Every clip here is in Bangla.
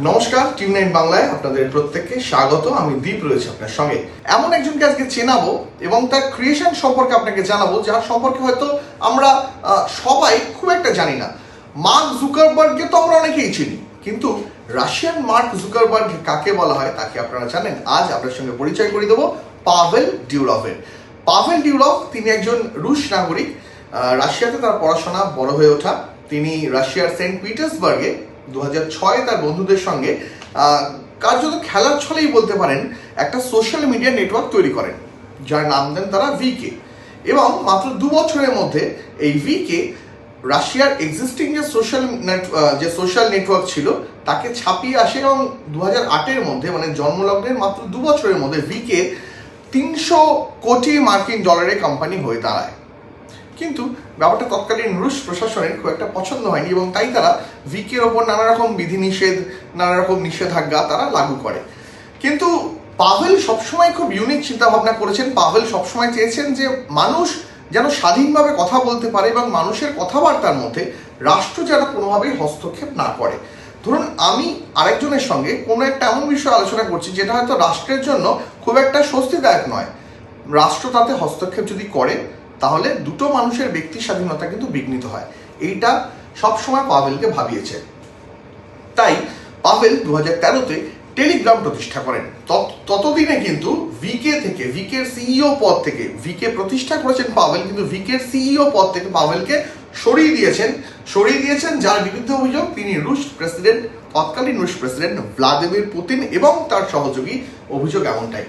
নমস্কার টিম নাইন বাংলায় আপনাদের প্রত্যেককে স্বাগত। আমি দীপ রয়েছে আপনার সঙ্গে। এমন একজনকে আজকে চেনাবো এবং তার ক্রিয়েশন সম্পর্কে আপনাকে জানাব, যার সম্পর্কে হয়তো আমরা সবাই খুব একটা জানি না। মার্ক জুকারবার্গকে তো আমরা অনেকেই চিনি, কিন্তু রাশিয়ান মার্ক জুকারবার্গ কাকে বলা হয় তাকে আপনারা জানেন? আজ আপনার সঙ্গে পরিচয় করে দেবো পাভেল ডিউরভের। পাভেল ডিউরভ তিনি একজন রুশ নাগরিক রাশিয়াতে তার পড়াশোনা বড় হয়ে ওঠা। তিনি রাশিয়ার সেন্ট পিটার্সবার্গে দু ছয় তার বন্ধুদের সঙ্গে কার্যত খেলার ছলেই বলতে পারেন, একটা সোশ্যাল মিডিয়া নেটওয়ার্ক তৈরি করেন, যার নাম দেন তারা ভিকে এবং মাত্র দু বছরের মধ্যে এই ভিকে রাশিয়ার এক্সিস্টিং যে সোশ্যাল যে সোশ্যাল নেটওয়ার্ক ছিল, তাকে ছাপিয়ে আসে এবং দু হাজার আটের মধ্যে মানে জন্মলগ্নের মাত্র দু বছরের মধ্যে ভিকে তিনশো কোটি মার্কিন ডলারের কোম্পানি হয়ে দাঁড়ায়। কিন্তু ব্যাপারটা তৎকালীন রুশ প্রশাসনের খুব একটা পছন্দ হয়নি এবং তাই তারা ভিকের ওপর নানা রকম বিধিনিষেধ নানা রকম নিষেধাজ্ঞা তারা লাগু করে। কিন্তু পাভেল সবসময় খুব ইউনিক চিন্তা ভাবনা করেছেন। পাভেল সবসময় চেয়েছেন যে মানুষ যেন স্বাধীনভাবে কথা বলতে পারে এবং মানুষের কথাবার্তার মধ্যে রাষ্ট্র যেন কোনোভাবেই হস্তক্ষেপ না করে। ধরুন, আমি আরেকজনের সঙ্গে কোনো একটা এমন বিষয়ে আলোচনা করছি যেটা হয়তো রাষ্ট্রের জন্য খুব একটা স্বস্তিদায়ক নয়। রাষ্ট্র তাতে হস্তক্ষেপ যদি করে তাহলে দুটো মানুষের ব্যক্তি স্বাধীনতা কিন্তু বিঘ্নিত হয়। এইটা সবসময় পাভেলকে ভাবিয়েছে। তাই পাভেল দু হাজার তেরোতে টেলিগ্রাম প্রতিষ্ঠা করেন। তত- ততদিনে কিন্তু ভিকে থেকে, ভিকের সিইও পদ থেকে, ভিকে প্রতিষ্ঠা করেছেন পাভেল, কিন্তু ভিকের সিইও পদ থেকে পাভেলকে সরিয়ে দিয়েছেন। সরিয়ে দিয়েছেন যার বিরুদ্ধে অভিযোগ, তিনি রুশ প্রেসিডেন্ট, তৎকালীন রুশ প্রেসিডেন্ট ভ্লাদিমির পুতিন এবং তার সহযোগী অভিযোগ এমনটাই।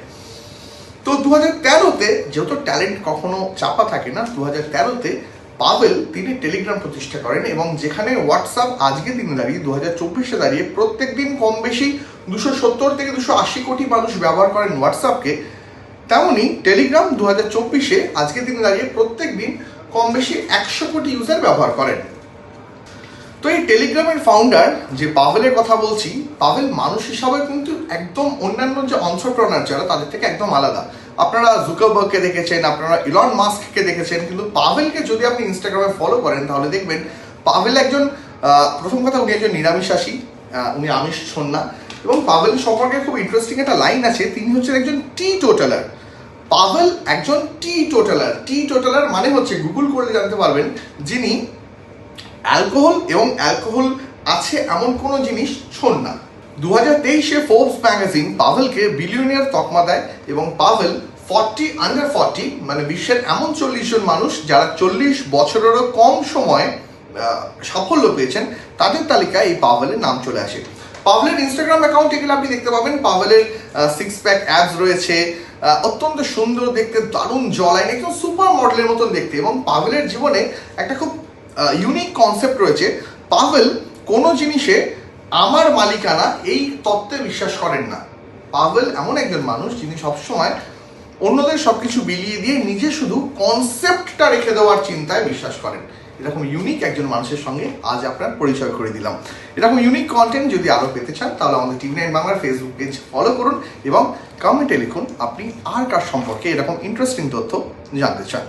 তো দু হাজার তেরোতে যেহেতু ট্যালেন্ট কখনো চাপা থাকে না দু হাজার তেরোতে পাবেল তিনি টেলিগ্রাম প্রতিষ্ঠা করেন এবং যেখানে হোয়াটসঅ্যাপ আজকে দিনে দাঁড়িয়ে দু হাজার চব্বিশে দাঁড়িয়ে প্রত্যেক দিন কম বেশি দুশো সত্তর থেকে দুশো আশি কোটি মানুষ ব্যবহার করেন হোয়াটসঅ্যাপকে, তেমনি টেলিগ্রাম দু হাজার চব্বিশে আজকে দিনে দাঁড়িয়ে প্রত্যেক দিন কম বেশি একশো কোটি ইউজার ব্যবহার করেন। তো এই টেলিগ্রামের ফাউন্ডার যে পাভেলের কথা বলছি, পাভেল মানুষ হিসাবে কিন্তু একদম অন্যান্য যে অন্ত্রপ্রনার যারা তাদের থেকে একদম আলাদা। আপনারা জুকারবার্গকে দেখেছেন, আপনারা ইলন মাস্ককে দেখেছেন, কিন্তু পাভেলকে যদি আপনি ইনস্টাগ্রামে ফলো করেন, তাহলে দেখবেন পাভেল একজন প্রথম কথা উনি একজন নিরামিষাসী উনি আমিষ ছোন না। এবং পাভেল সম্পর্কে খুব ইন্টারেস্টিং একটা লাইন আছে, তিনি হচ্ছেন একজন টি টোটালার পাভেল একজন টি টোটালার টি টোটালার মানে হচ্ছে গুগল করলে জানতে পারবেন, যিনি অ্যালকোহল এবং অ্যালকোহল আছে এমন কোনো জিনিস ছোন না। দু হাজার তেইশে ফোর্বস ম্যাগাজিন পাভেলকে বিলিয়নিয়ার তকমা দেয় এবং পাভেল ফর্টি আন্ডার ফর্টি মানে বিশ্বের এমন চল্লিশ জন মানুষ যারা চল্লিশ বছরেরও কম সময় সাফল্য পেয়েছেন, তাদের তালিকায় এই পাভেলের নাম চলে আসে। পাভেলের ইনস্টাগ্রাম অ্যাকাউন্টে গেলে আপনি দেখতে পাবেন, পাভেলের সিক্স প্যাক অ্যাপস রয়েছে অত্যন্ত সুন্দর দেখতে, দারুণ জলাইন একদম সুপার মডেলের মতন দেখতে এবং পাভেলের জীবনে একটা খুব ইউনিক কনসেপ্ট রয়েছে। পাভেল কোনো জিনিসে আমার মালিকানা এই তত্ত্বে বিশ্বাস করেন না। পাভেল এমন একজন মানুষ যিনি সবসময় অন্যদের সবকিছু বিলিয়ে দিয়ে নিজে শুধু কনসেপ্টটা রেখে দেওয়ার চিন্তায় বিশ্বাস করেন। এরকম ইউনিক একজন মানুষের সঙ্গে আজ আপনার পরিচয় করে দিলাম। এরকম ইউনিক কন্টেন্ট যদি আরও পেতে চান, তাহলে আমাদের টিভি নাইন বাংলার ফেসবুক পেজ ফলো করুন এবং কমেন্টে লিখুন আপনি আর কার সম্পর্কে এরকম ইন্টারেস্টিং তথ্য জানতে চান।